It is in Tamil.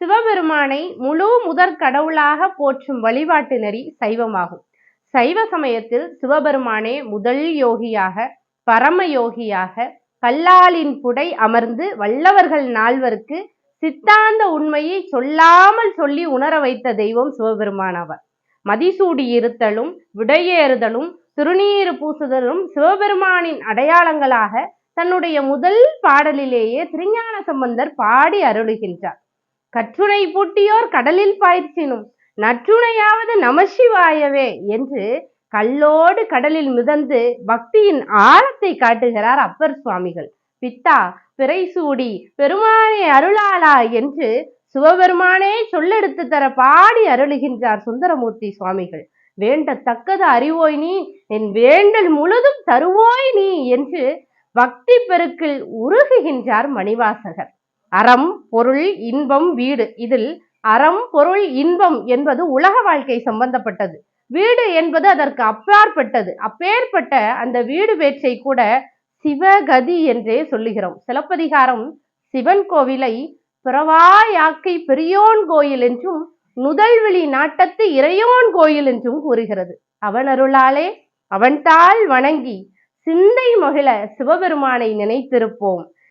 சிவபெருமானை முழு முதற் கடவுளாக போற்றும் வழிபாட்டு நெறி சைவமாகும். சைவ சமயத்தில் சிவபெருமானே முதல் யோகியாக பரம யோகியாக கல்லாலின் புடை அமர்ந்து வல்லவர்கள் நால்வருக்கு சித்தாந்த உண்மையை சொல்லாமல் சொல்லி உணர வைத்த தெய்வம் சிவபெருமானவர் மதிசூடி இருத்தலும் விடையேறுதலும் திருநீறு பூசுதலும் சிவபெருமானின் அடையாளங்களாக தன்னுடைய முதல் பாடலிலேயே திருஞான சம்பந்தர் பாடி அருளுகின்றார். கற்றுணை பூட்டியோர் கடலில் பாய்ச்சினும் நற்றுணையாவது நமசிவாயவே என்று கல்லோடு கடலில் மிதந்து பக்தியின் ஆழத்தை காட்டுகிறார் அப்பர் சுவாமிகள். பித்தா பிறைசூடி பெருமானே அருளாளா என்று சிவபெருமானே சொல்லெடுத்து தர பாடி அருளுகின்றார் சுந்தரமூர்த்தி சுவாமிகள். வேண்டத்தக்கது அறிவோய் நீ என் வேண்டல் முழுதும் தருவோய் நீ என்று பக்தி பெருக்கில் உருகுகின்றார் மணிவாசகர். அறம் பொருள் இன்பம் வீடு. இதில் அறம் பொருள் இன்பம் என்பது உலக வாழ்க்கை சம்பந்தப்பட்டது. வீடு என்பது அதற்கு அப்பாற்பட்டது. அப்பேற்பட்ட அந்த வீடு வேற்றை கூட சிவகதி என்றே சொல்லுகிறோம். சிலப்பதிகாரம் சிவன் கோவிலை பிறவாயாக்கை பெரியோன் கோயில் என்றும் நுதல்விழி நாட்டத்து இறையோன் கோயில் என்றும் கூறுகிறது. அவன் அருளாலே அவன்தாள் வணங்கி சிந்தை மகிழ சிவபெருமானை நினைத்திருப்போம்.